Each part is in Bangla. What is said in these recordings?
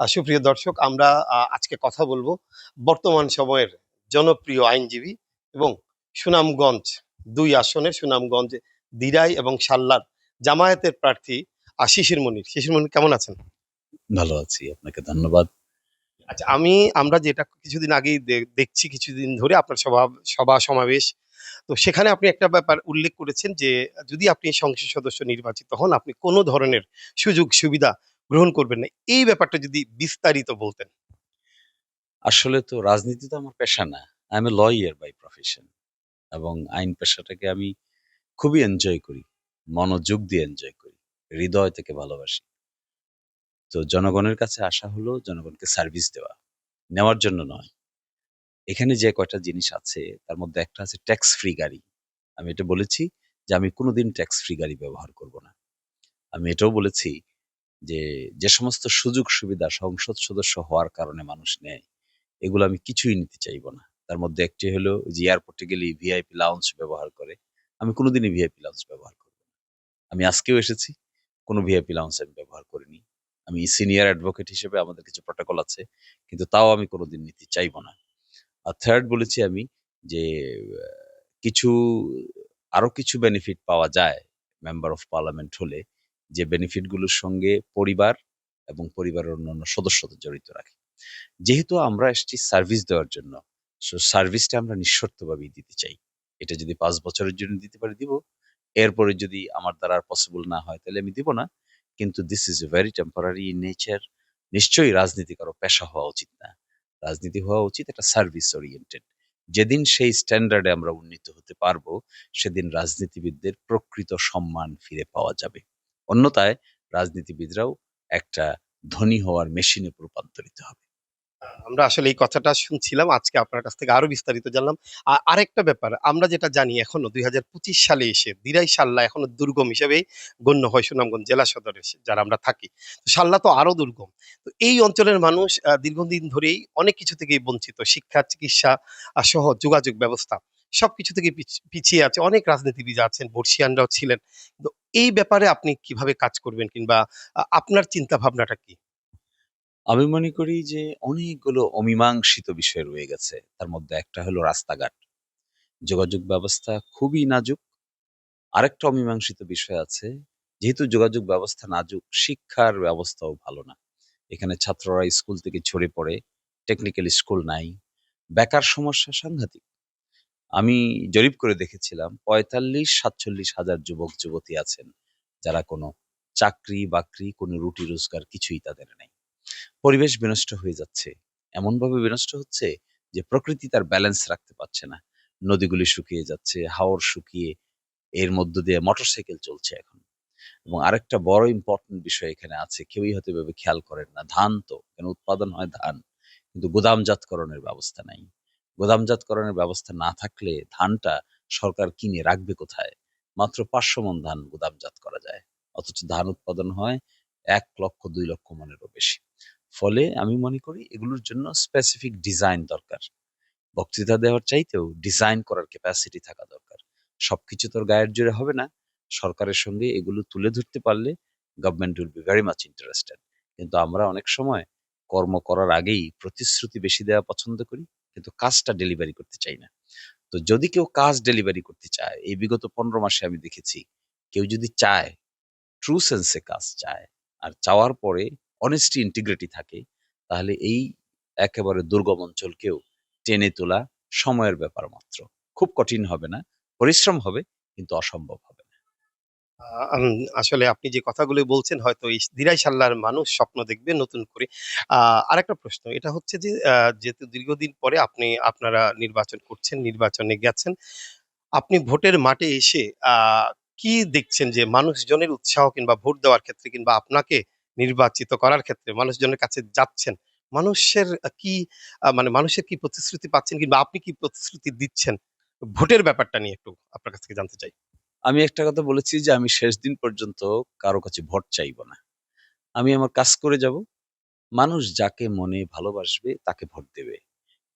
সুপ্রিয় দর্শক আমরা আজকে কথা বলব বর্তমান সময়ের জনপ্রিয় আইনজীবী এবং সুনামগঞ্জ দুই আসনের সুনামগঞ্জ দিরাই এবং সাল্লার জামায়াতের প্রার্থী শিশির মনির। শিশির মনির কেমন আছেন? ভালো আছি আপনাকে ধন্যবাদ। আচ্ছা আমি আমরা যেটা কিছুদিন আগেই দেখছি কিছুদিন ধরে আপনার সভা সভা সমাবেশ। তো সেখানে আপনি একটা ব্যাপার উল্লেখ করেছেন যে যদি আপনি সংসদ সদস্য নির্বাচিত হন আপনি কোনো ধরনের সুযোগ সুবিধা গ্রহণ করবেন না। এই ব্যাপারটা যদি বিস্তারিত বলতেন। আসলে তো রাজনীতি তো আমার পেশা না। I am a lawyer by profession এবং আইন পেশাটাকে আমি খুবই এনজয় করি। মনোযোগ দিয়ে এনজয় করি। হৃদয় থেকে ভালোবাসি। তো জনগণের কাছে আসা হলো জনগণকে সার্ভিস দেওয়া। নেওয়ার জন্য নয়। এখানে যে কয়টা জিনিস আছে, তার মধ্যে একটা আছে ট্যাক্স ফ্রি গাড়ি। আমি এটা বলেছি যে আমি কোনোদিন ট্যাক্স ফ্রি গাড়ি ব্যবহার করব না। আমি এটাও বলেছি যে যে সমস্ত সুযোগ সুবিধা সংসদ সদস্য হওয়ার কারণে মানুষ নেয়, এগুলো আমি কিছুই নিতে চাইব না। তার মধ্যে একটি হলো যে, এয়ারপোর্টে গেলেই ভিআইপি লাউঞ্জ ব্যবহার করে, আমি কোনোদিনই ভিআইপি লাউঞ্জ ব্যবহার করব না। আমি আজকেও এসেছি, কোনো ভিআইপি লাউঞ্জ আমি ব্যবহার করিনি। আমি সিনিয়র অ্যাডভোকেট হিসেবে আমাদের কিছু প্রটোকল আছে, কিন্তু তাও আমি কোনোদিন নিতে চাইব না। আর থার্ড বলেছি আমি যে কিছু, আরও কিছু বেনিফিট পাওয়া যায় মেম্বার অফ পার্লামেন্ট হলে যে বেনিফিটগুলোর সঙ্গে পরিবার এবং পরিবারের অন্যান্য সদস্যদের জড়িত রাখে। যেহেতু আমরা এসেছি সার্ভিস দেওয়ার জন্য সো সার্ভিসটা আমরা নিঃশর্তভাবেই দিতে চাই। এটা যদি পাঁচ বছরের জন্য দিতে পারি, দিব। এরপরে যদি আমার দ্বারা পসিবল না হয়, তাহলে আমি দিব না। কিন্তু this is very temporary in nature নিশ্চয়ই রাজনীতি কারও পেশা হওয়া উচিত না। রাজনীতি হওয়া উচিত একটা সার্ভিস ওরিয়েন্টেড যেদিন সেই স্ট্যান্ডার্ডে আমরা উন্নীত হতে পারব, সেদিন রাজনীতিবিদদের প্রকৃত সম্মান ফিরে পাওয়া যাবে। অন্যথায় রাজনীতিবিদরাও একটা ধনী হওয়ার মেশিনে রূপান্তরিত হবে। আমরা আসলে এই কথাটা শুনছিলাম, আজকে আপনার কাছ থেকে আরও বিস্তারিত জানলাম। আরেকটা ব্যাপার, আমরা যেটা জানি এখনও দুই হাজার পঁচিশ সালে এসে দিরাই সাল্লা এখনও দুর্গম হিসেবেই গণ্য হয় সুনামগঞ্জ জেলা সদরে যারা আমরা থাকি। সাল্লা তো আরও দুর্গম। তো এই অঞ্চলের মানুষ দীর্ঘদিন ধরেই অনেক কিছু থেকেই বঞ্চিত। শিক্ষা, চিকিৎসা সহ যোগাযোগ ব্যবস্থা। সবকিছু থেকে পিছিয়ে আছে। অনেক রাজনীতিবিদ আছেন, বর্ষিয়ানরাও ছিলেন। তো এই ব্যাপারে আপনি কীভাবে কাজ করবেন কিংবা আপনার চিন্তা ভাবনাটা কি? আমি মনে করি যে অনেকগুলো অমীমাংসিত বিষয় রয়ে গেছে। তার মধ্যে একটা হলো রাস্তাঘাট। যোগাযোগ ব্যবস্থা খুবই নাজুক। আরেকটা অমীমাংসিত বিষয় আছে, যেহেতু যোগাযোগ ব্যবস্থা নাজুক, শিক্ষার ব্যবস্থাও ভালো না। এখানে ছাত্ররা স্কুল থেকে ছড়ে পড়ে টেকনিক্যাল স্কুল নাই। বেকার সমস্যা সাংঘাতিক। আমি জরিপ করে দেখেছিলাম, পঁয়তাল্লিশ সাতচল্লিশ হাজার যুবক, যুবতী আছেন, যারা কোনো চাকরি বাকরি, কোনো রুটি রোজগার কিছুই তাদের নেই। পরিবেশ বিনষ্ট হয়ে যাচ্ছে। এমনভাবে বিনষ্ট হচ্ছে যে প্রকৃতি তার ব্যালেন্স রাখতে পারছে না। নদীগুলি শুকিয়ে যাচ্ছে, হাওর শুকিয়ে এর মধ্য দিয়ে মোটরসাইকেল চলছে এখন। এবং আরেকটা বড় ইম্পর্টেন্ট বিষয় এখানে আছে, কেউই হয়তো এভাবে খেয়াল করেন না। ধান তো, কেন উৎপাদন হয় ধান, কিন্তু গুদামজাতকরণের ব্যবস্থা নাই। গুদামজাতকরণের ব্যবস্থা না থাকলে ধানটা সরকার কিনে রাখবে কোথায়? মাত্র পাঁচশো মন ধান গুদামজাত করা যায়। অথচ ধান উৎপাদন হয় এক লক্ষ, দুই লক্ষ মনেরও বেশি। ফলে আমি মনে করি এগুলোর জন্য স্পেসিফিক ডিজাইন দরকার। বক্তৃতা দেওয়ার চাইতেও ডিজাইন করার ক্যাপাসিটি থাকা দরকার। সবকিছু তোর গায়ের জোরে হবে না। সরকারের সঙ্গে এগুলো তুলে ধরতে পারলে government will be very much interested কিন্তু আমরা অনেক সময় কর্ম করার আগেই প্রতিশ্রুতি বেশি দেওয়া পছন্দ করি। কিন্তু কাজটা ডেলিভারি করতে চাই না। তো যদি কেউ কাজ ডেলিভারি করতে চায়, এই বিগত পনেরো মাসে আমি দেখেছি, কেউ যদি চায় ট্রু সেন্সে কাজ চায়, আর চাওয়ার পরে অনেস্টি ইন্টিগ্রিটি থাকে, তাহলে এই একেবারে দুর্গম অঞ্চলকেও টেনে তোলা সময়ের ব্যাপার মাত্র। খুব কঠিন হবে না, পরিশ্রম হবে, কিন্তু অসম্ভব হবে। আসলে আপনি যে কথাগুলো বলছেন হয়তো এই দিরাই সাল্লার মানুষ স্বপ্ন দেখবে নতুন করে। আহ, আরেকটা প্রশ্ন এটা হচ্ছে যে যেহেতু দীর্ঘদিন পরে আপনি আপনারা নির্বাচন করছেন নির্বাচনে গেছেন আপনি ভোটের মাঠে এসে কি দেখছেন যে মানুষজনের উৎসাহ কিংবা ভোট দেওয়ার ক্ষেত্রে কিংবা আপনাকে নির্বাচিত করার ক্ষেত্রে মানুষজনের কাছে যাচ্ছেন মানুষের কি মানে মানুষের কি প্রতিশ্রুতি পাচ্ছেন কিংবা আপনি কি প্রতিশ্রুতি দিচ্ছেন? ভোটের ব্যাপারটা নিয়ে একটু আপনার কাছ থেকে জানতে চাই। আমি একটা কথা বলেছি যে, আমি শেষ দিন পর্যন্ত কারও কাছে ভোট চাইব না। আমি আমার কাজ করে যাব। মানুষ যাকে মনে ভালোবাসবে তাকে ভোট দেবে।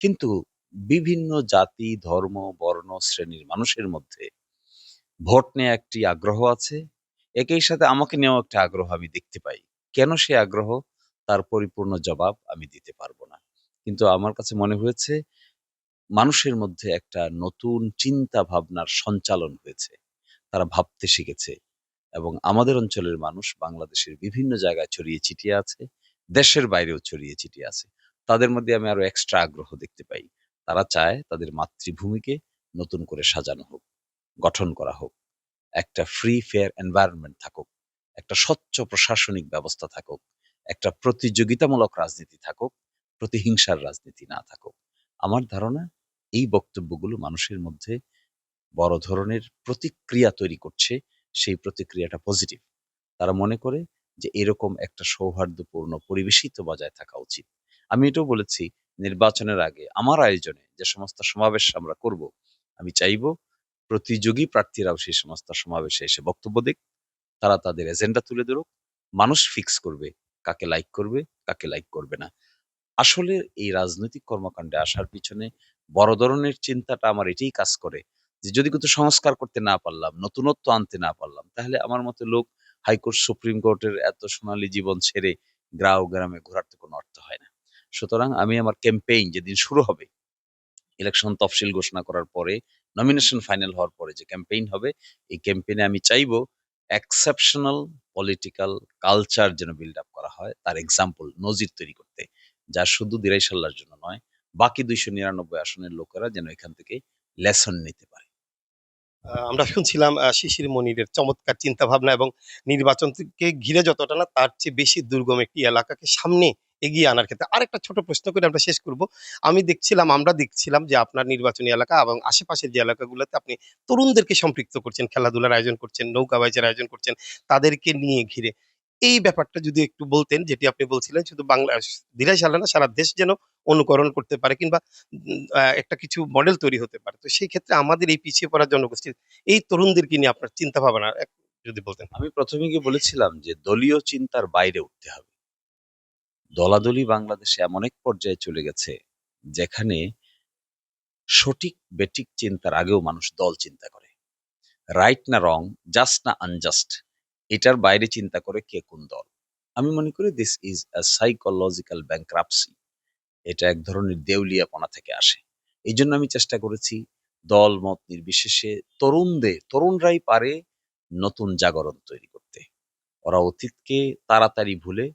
কিন্তু বিভিন্ন জাতি, ধর্ম, বর্ণ, শ্রেণির মানুষের মধ্যে ভোট নিয়ে একটি আগ্রহ আছে। একই সাথে আমাকে নিয়েও একটা আগ্রহ আমি দেখতে পাই। কেন সে আগ্রহ? তার পরিপূর্ণ জবাব আমি দিতে পারব না। কিন্তু আমার কাছে মনে হয়েছে, মানুষের মধ্যে একটা নতুন চিন্তা ভাবনার সঞ্চালন হয়েছে। তারা ভাবতে শিখেছে এবং আমাদের অঞ্চলের মানুষ বাংলাদেশের বিভিন্ন জায়গায় ছড়িয়ে ছিটিয়ে আছে, দেশের বাইরেও ছড়িয়ে ছিটিয়ে আছে। তাদের মধ্যে আমি আরও এক্সট্রা আগ্রহ দেখতে পাই। তারা চায় তাদের মাতৃভূমিকে নতুন করে সাজানো হোক, গঠন করা হোক, একটা ফ্রি ফেয়ার এনভায়রনমেন্ট থাকুক, একটা স্বচ্ছ প্রশাসনিক ব্যবস্থা থাকুক, একটা প্রতিযোগিতামূলক রাজনীতি থাকুক, প্রতিহিংসার রাজনীতি না থাকুক। আমার ধারণা এই বক্তব্যগুলো মানুষের মধ্যে বড় ধরনের প্রতিক্রিয়া তৈরি করছে, সেই প্রতিক্রিয়াটা পজিটিভ তারা মনে করে যে এরকম একটা সৌহার্দ্যপূর্ণ পরিবেশই তো বজায় থাকা উচিত। আমি এটাও বলেছি, নির্বাচনের আগে আমার আয়োজনে যে সমস্ত সমাবেশ আমরা করব, আমি চাইব প্রতিযোগী প্রার্থীরাও সেই সমস্ত সমাবেশে এসে বক্তব্য দিক, তারা তাদের এজেন্ডা তুলে ধরুক, মানুষ ফিক্স করবে, কাকে লাইক করবে, কাকে লাইক করবে না। আসলে এই রাজনৈতিক কর্মকাণ্ডে আসার পিছনে বড় ধরনের চিন্তাটা আমার এটাই কাজ করে যে যদি কিন্তু সংস্কার করতে না পারলাম, নতুনত্ব আনতে না পারলাম, তাহলে আমার মতে লোক হাইকোর্ট, সুপ্রিম কোর্টের এত সোনালী জীবন ছেড়ে গ্রাও গ্রামে ঘোরার তো কোনো অর্থ হয় না। সুতরাং আমি আমার ক্যাম্পেইন যেদিন শুরু হবে ইলেকশন তফসিল ঘোষণা করার পরে নমিনেশন ফাইনাল হওয়ার পরে যে ক্যাম্পেইন হবে, এই ক্যাম্পেইনে আমি চাইব এক্সেপশনাল পলিটিক্যাল কালচার যেন বিল্ড আপ করা হয়, তার এক্সাম্পল নজির তৈরি করতে, যা শুধু দিরাইশাল্লার জন্য নয়, বাকি দুইশো নিরানব্বই আসনের লোকেরা যেন এখান থেকে লেসন নিতে পারে। আমরা শুনছিলাম শিশির মনিরের চমৎকার চিন্তা ভাবনা এবং নির্বাচনকে ঘিরে যতটা না তার চেয়ে বেশি দুর্গম একটি এলাকাকে সামনে এগিয়ে আনার ক্ষেত্রে আরেকটা ছোট প্রশ্ন করে আমরা শেষ করব। আমি দেখছিলাম, আমরা দেখছিলাম যে আপনার নির্বাচনী এলাকা এবং আশেপাশের যে এলাকাগুলোতে আপনি তরুণদেরকে সম্পৃক্ত করছেন, খেলাধুলার আয়োজন করছেন, নৌকা বাইচের আয়োজন করছেন, তাদেরকে নিয়ে ঘিরে। এই ব্যাপারটা যদি একটু বলতেন, যেটি আপনি বলছিলেন, শুধু বাংলা দিরাই সালে না, সারা দেশ যেন অনুকরণ করতে পারে কিংবা একটা কিছু মডেল তৈরি হতে পারে। তো সেই ক্ষেত্রে আমাদের এই পিছিয়ে পড়া জনগোষ্ঠী এই তরুণদেরকে নিয়ে আপনার চিন্তা ভাবনা যদি বলতেন। আমি প্রথমে গিয়ে বলেছিলাম যে, দলীয় চিন্তার বাইরে উঠতে হবে। দলাদলি বাংলাদেশে এমন এক পর্যায়ে চলে গেছে, যেখানে সঠিক বেটিক চিন্তার আগেও মানুষ দল চিন্তা করে। রাইট না রং জাস্ট না আনজাস্ট এটার বাইরে চিন্তা করে কে কোন দল। আমি মনে করি this is a psychological bankruptcy এটা এক ধরনের দেউলিয়াপনা থেকে আসে। এই জন্য আমি চেষ্টা করেছি দল, মত নির্বিশেষে তরুণদের, তরুণরাই পারে নতুন জাগরণ তৈরি করতে। ওরা অতীতকে তাড়াতাড়ি ভুলে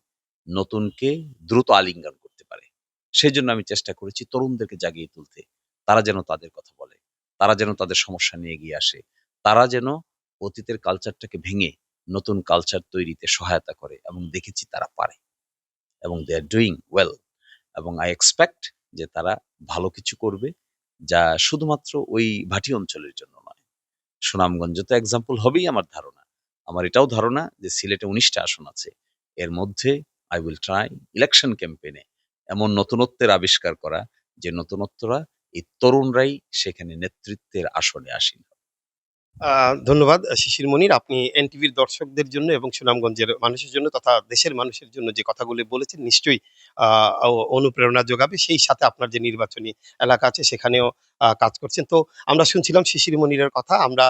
নতুনকে দ্রুত আলিঙ্গন করতে পারে। সেই জন্য আমি চেষ্টা করেছি তরুণদেরকে জাগিয়ে তুলতে। তারা যেন তাদের কথা বলে। তারা যেন তাদের সমস্যা নিয়ে এগিয়ে আসে। তারা যেন অতীতের কালচারটাকে ভেঙে নতুন কালচার তৈরিতে সহায়তা করে এবং দেখেছি তারা পারে। এবং দে আর ডুইং ওয়েল এবং আই এক্সপেক্ট যে তারা ভালো কিছু করবে যা শুধুমাত্র ওই ভাটি অঞ্চলের জন্য নয়। সুনামগঞ্জ তো এক্সাম্পল হবেই আমার ধারণা। আমার এটাও ধারণা যে সিলেটে উনিশটা আসন আছে। এর মধ্যে আই উইল ট্রাই ইলেকশন ক্যাম্পেইনে এমন নতুনত্বের আবিষ্কার করা যে নতুনত্বরা এই তরুণরাই সেখানে নেতৃত্বের আসনে আসেন ধন্যবাদ শিশির মনির। আপনি এনটিভির দর্শকদের জন্য এবং সুনামগঞ্জের মানুষের জন্য তথা দেশের মানুষের জন্য যে কথাগুলি বলেছেন, নিশ্চয়ই অনুপ্রেরণা যোগাবে। সেই সাথে আপনার যে নির্বাচনী এলাকা আছে, সেখানেও কাজ করছেন। তো আমরা শুনছিলাম শিশির মনিরের কথা। আমরা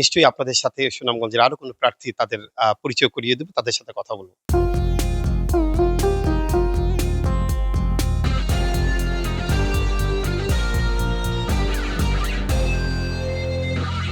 নিশ্চয়ই আপনাদের সাথে সুনামগঞ্জের আরও কোনো প্রার্থী তাদের পরিচয় করিয়ে দেবো। তাদের সাথে কথা বলব।